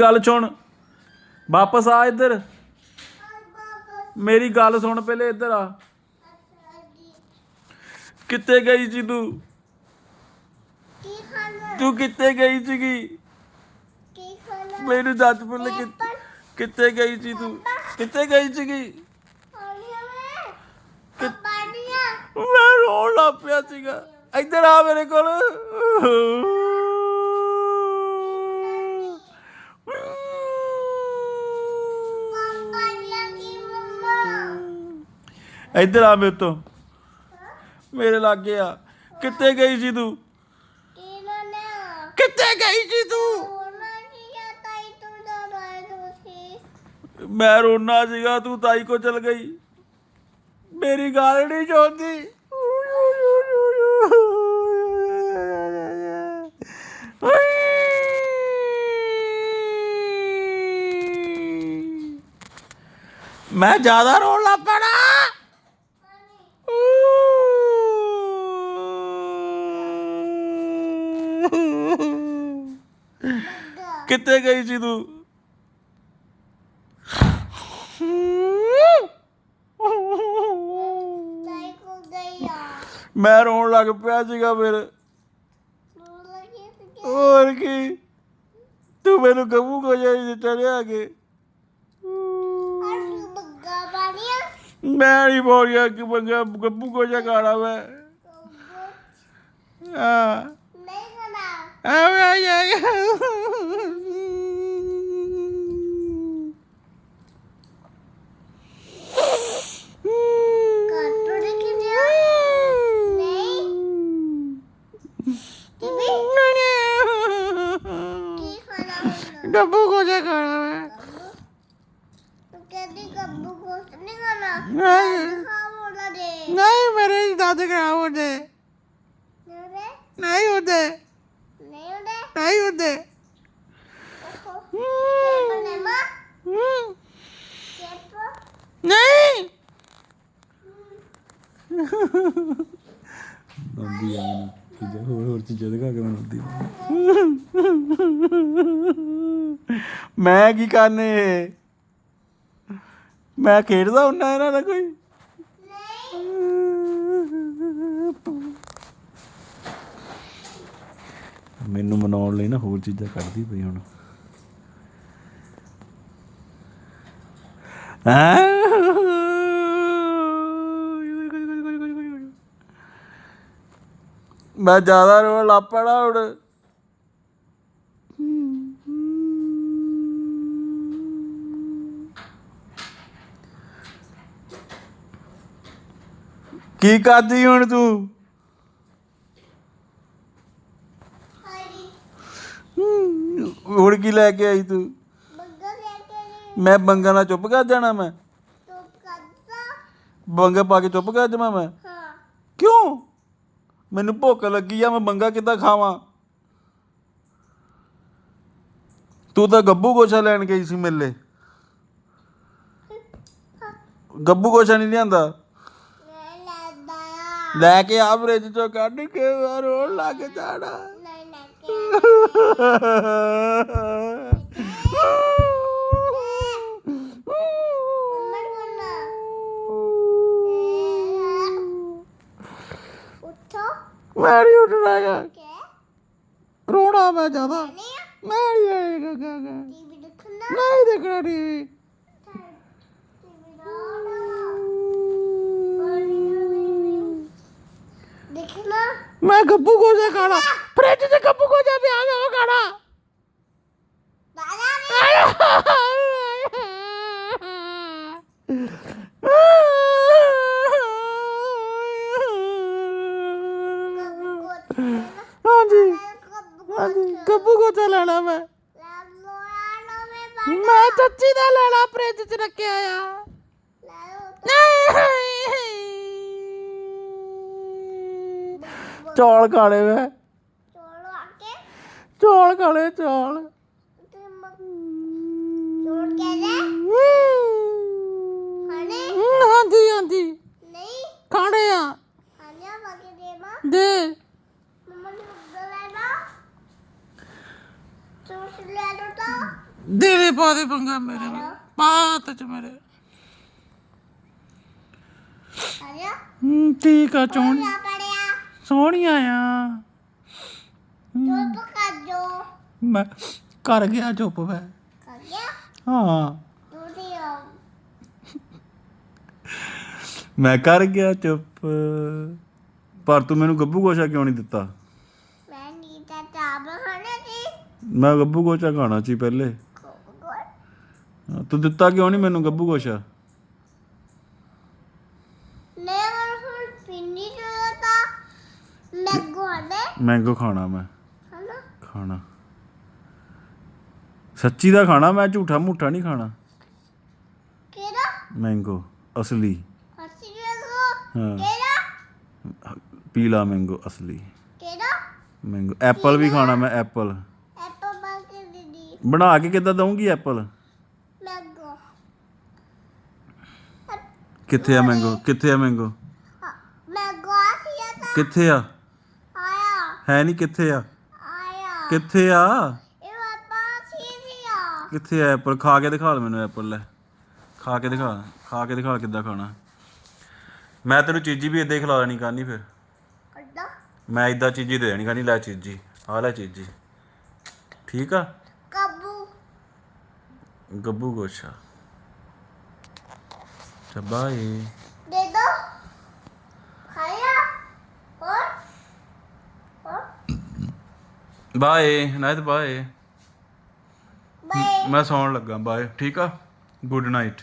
ਗੱਲ ਸੁਣ ਵਾਪਸ ਆ ਇੱਧਰ। ਮੇਰੀ ਗੱਲ ਸੁਣ ਪਹਿਲੇ ਇੱਧਰ ਆ। ਕਿੱਥੇ ਗਈ ਸੀ ਤੂੰ? ਕੀ ਖਾਣਾ ਤੂੰ ਕਿੱਥੇ ਗਈ ਸੀਗੀ? ਕੀ ਖਾਣਾ ਮੈਨੂੰ ਦੱਸ ਪਹਿਲੇ ਕਿੱਥੇ ਗਈ ਸੀ ਤੂੰ? ਕਿੱਥੇ ਗਈ ਸੀਗੀ? ਮੈਂ ਰੋਣ ਲੱਗ ਪਿਆ ਸੀਗਾ। ਇੱਧਰ ਆ ਮੇਰੇ ਕੋਲ ਪਾਣੀਆ ਕੀ ਮੰਮਾ ਇੱਧਰ ਆ ਮੇਰੇ ਤੋਂ। ਮੇਰੇ ਲਾਗੇ ਆ। ਕਿੱਥੇ ਗਈ ਸੀ ਤੂੰ? ਕਿੱਥੇ ਗਈ ਸੀ ਤੂੰ? ਮੈਂ ਰੋਣਾ ਸੀਗਾ ਤੂੰ ਤਾਈ ਕੋ ਚਲ ਗਈ। ਮੇਰੀ ਗੱਲ ਨਹੀਂ ਚੋਂਦੀ ਮੈਂ ਜ਼ਿਆਦਾ ਰੋਣ ਲੱਗ ਪੈਣਾ। ਕਿੱਥੇ ਗਈ ਸੀ ਤੂੰ? ਮੈਂ ਰੋਣ ਲੱਗ ਪਿਆ ਸੀਗਾ ਫਿਰ। ਹੋਰ ਕੀ? ਤੂੰ ਮੈਨੂੰ ਕਬੂ ਕੋ ਜਾਈ ਚਲਿਆ ਕੇ? ਮੈਂ ਨਹੀਂ ਬੋਲਿਆ ਕਿ ਬੰਗਾ ਗੱਬੂ ਕੋ ਜਾ ਖਾਣਾ ਮੈਂ। ਹਾਂ। ਆ ਦੇ ਕਿਨੇ ਨਹੀਂ ਟੀਵੀ ਕੀ ਖਾਣਾ ਹੁੰਦਾ ਗੱਬੂ ਕੋ ਜਾ ਖਾਣਾ ਮੈਂ ਤੂੰ ਕਹਿੰਦੀ ਕੱਬੂ ਕੇਪੋ ਨਹੀਂ। ਨੰਦੀ ਆ ਮੈਨੂੰ ਚੀਜ਼ਾਂ ਹੋਰ ਹੋਰ ਚੀਜ਼ਾਂ ਦਿਖਾ ਕੇ ਮੈਨੂੰ ਨੰਦੀ ਮੈਂ ਕੀ ਕਰਨੇ? ਮੈਂ ਖੇਡਦਾ ਹੁੰਨਾ ਇਹਨਾਂ ਦਾ ਕੋਈ। ਨਹੀਂ। ਮੈਨੂੰ ਮਨਾਉਣ ਲਈ ਨਾ ਹੋਰ ਚੀਜ਼ਾਂ ਕੱਢਦੀ ਪਈ ਹੁਣ। ਮੈਂ ਜ਼ਿਆਦਾ ਰੋਣ ਲੱਗ ਪੈਣਾ ਹੁਣ। ਕੀ ਕਰਦੀ ਹੁਣ ਤੂੰ? ਹੁਣ ਕੀ ਲੈ ਕੇ ਆਈ ਤੂੰ? ਬੱਗਾ ਲੈ ਕੇ ਮੈਂ ਬੰਗਾ ਨਾਲ ਚੁੱਪ ਕਰ ਜਾਣਾ ਮੈਂ। ਤੂੰ ਕੱਦਾ ਬੰਗਾ ਪਾ ਕੇ ਚੁੱਪ ਕਰ ਜਾਵਾਂ ਮੈਂ। ਹਾਂ। ਕਿਉਂ? ਮੈਨੂੰ ਭੁੱਖ ਲੱਗੀ ਆ ਮੈਂ ਬੰਗਾ ਕਿੱਦਾਂ ਖਾਵਾਂ? ਤੂੰ ਤਾਂ ਗੱਬੂ ਗੋਸ਼ਾ ਲੈਣ ਗਈ ਸੀ ਮੇਲੇ। ਗੱਬੂ ਗੋਸ਼ਾ ਨਹੀਂ ਲਿਆਂਦਾ? ਮੈਂ ਲੈਦਾ ਆ। ਲੈ ਕੇ ਆ ਫ੍ਰਿਜ ਚੋਂ ਕੱਢ ਕੇ ਮੈਂ ਰੋਣ ਲੱਗ ਜਾਣਾ। ਮੰਮਾ ਬੋਲਣਾ ਉੱਠੋ ਮੈਂ ਨਹੀਂ ਉੱਠਣਾ ਗਾ। ਕੇ ਰੋਣਾ ਮੈਂ ਜ਼ਿਆਦਾ। ਆ? ਮੈਂ ਨਹੀਂ ਆਏਗਾ ਗਾ ਗਾ। ਟੀਵੀ ਦੇਖਣਾ? ਨਹੀਂ ਦੇਖਣਾ ਟੀਵੀ। ਟੀਵੀ ਦੇਖਣਾ? ਮੈਂ ਗੱਬੂ ਗੋਸ਼ਾ ਖਾਣਾ ਫ੍ਰਿਜ 'ਚ ਗੱਬੂ ਗੋਸ਼ਾ ਪਿਆ ਉਹ ਖਾਣਾ। ਹਾਂਜੀ। ਹਾਂਜੀ ਗੱਬੂ ਗੋਚਾ ਲੈਣਾ ਮੈਂ। ਮੈਂ ਚਾਚੀ ਦਾ ਲੈਣਾ, ਫ੍ਰਿਜ 'ਚ ਰੱਖਿਆ ਆ। ਚੌਲ ਖਾਣੇ ਮੈਂ। ਚੌਲ ਖਾਣੇ? ਚੌਲ ਹਾਂਜੀ ਹਾਂਜੀ। ਖਾਣੇ ਆ। ਦੇ। ਦੇ ਦੇ ਪਾ ਦੇ ਪੰਗਾ ਮੇਰੇ ਵਿੱਚ। ਪਾ ਤੇ ਚ ਮੇਰੇ। ਆਇਆ ਹੂੰ, ਠੀਕ ਆ ਚੋਣ ਨਾ ਪੜਿਆ ਸੋਹਣੀਆਂ ਆ। ਚੁੱਪ ਕਰ ਜੋ। ਮੈਂ ਕਰ ਗਿਆ ਚੁੱਪ ਮੈਂ। ਕਰ ਗਿਆ? ਹਾਂ। ਤੁਸੀਂ ਆ। ਮੈਂ ਕਰ ਗਿਆ ਚੁੱਪ। ਪਰ ਤੂੰ ਮੈਨੂੰ ਗੱਬੂ ਗੋਸ਼ਾ ਕਿਉਂ ਨਹੀਂ ਦਿੱਤਾ? ਮੈਂ ਨਹੀਂ ਤਾਂ ਚਾਬ ਖਾਣਾ ਸੀ। ਮੈਂ ਗੱਬੂ ਗੋਸ਼ਾ ਖਾਣਾ ਸੀ ਪਹਿਲੇ। ਤੂੰ ਦਿੱਤਾ ਕਿਉਂ ਨਹੀਂ ਮੈਨੂੰ ਗੱਬੂ ਗੋਸ਼ਾ? ਮੈਂ ਹੁਣ ਪਿੰਨੀ ਚੋਦਾ ਮੈਂ ਗੋਲੇ ਮੈਂਗੋ ਖਾਣਾ ਮੈਂ। ਖਾਣਾ। ਸੱਚੀ ਦਾ ਖਾਣਾ ਮੈਂ ਝੂਠਾ ਮੂਠਾ ਨਹੀਂ ਖਾਣਾ। ਕਿਹੜਾ? ਮੈਂਗੋ ਅਸਲੀ। ਹੱਸੀ ਵੇਖੋ ਹਾਂ। ਕਿਹੜਾ? ਪੀਲਾ ਮੈਂਗੋ ਅਸਲੀ। ਕਿਹੜਾ? ਮੈਂਗੋ ਐਪਲ ਵੀ ਖਾਣਾ ਮੈਂ ਐਪਲ। ਦੀਦੀ। ਬਣਾ ਕੇ ਕਿੱਦਾਂ ਦਊਂਗੀ ਐਪਲ? ਮੈਂਗੋ ਕਿੱਥੇ ਆ ਮੈਂਗੋ ਕਿੱਥੇ ਆ ਮੈਂਗੋ ਮੈਂਗੋ ਆ ਸੀ ਤਾਂ। ਕਿੱਥੇ ਆ? ਆਇਆ। ਹੈ ਨਹੀਂ ਕਿੱਥੇ ਆ? ਆਇਆ ਕਿੱਥੇ ਆ? ਇਹ ਪਾਪਾ ਸੀ ਸੀ ਆ। ਕਿੱਥੇ ਆ ਐਪਲ? ਖਾ ਕੇ ਦਿਖਾ ਮੈਨੂੰ ਐਪਲ ਲੈ। ਖਾ ਕੇ ਦਿਖਾ ਖਾ ਕੇ ਦਿਖਾ ਕਿੱਦਾਂ ਖਾਣਾ। ਮੈਂ ਤੈਨੂੰ ਚੀਜ਼ੀ ਵੀ ਇਦਾਂ ਹੀ ਖਿਲਾ ਦੇਣੀ ਕਰਨੀ ਫਿਰ। ਕੱਢਾ ਮੈਂ ਇਦਾਂ ਚੀਜ਼ੀ ਦੇ ਦੇਣੀ ਕਰਨੀ ਲੈ ਚੀਜ਼ੀ। ਆ ਲੈ ਚੀਜ਼ੀ। ਠੀਕ ਆ? ਕਬੂ। ਗੱਬੂ ਗੋਸ਼ਾ। ਚਬਾਏ ਦੇ ਦੋ ਖਾਇਆ ਹੋਰ ਹੋਰ ਬਾਏ ਨਾਇਤ ਬਾਏ ਬਾਏ ਮੈਂ ਸੌਣ ਲੱਗਾ ਬਾਏ ਠੀਕ ਆ? Good night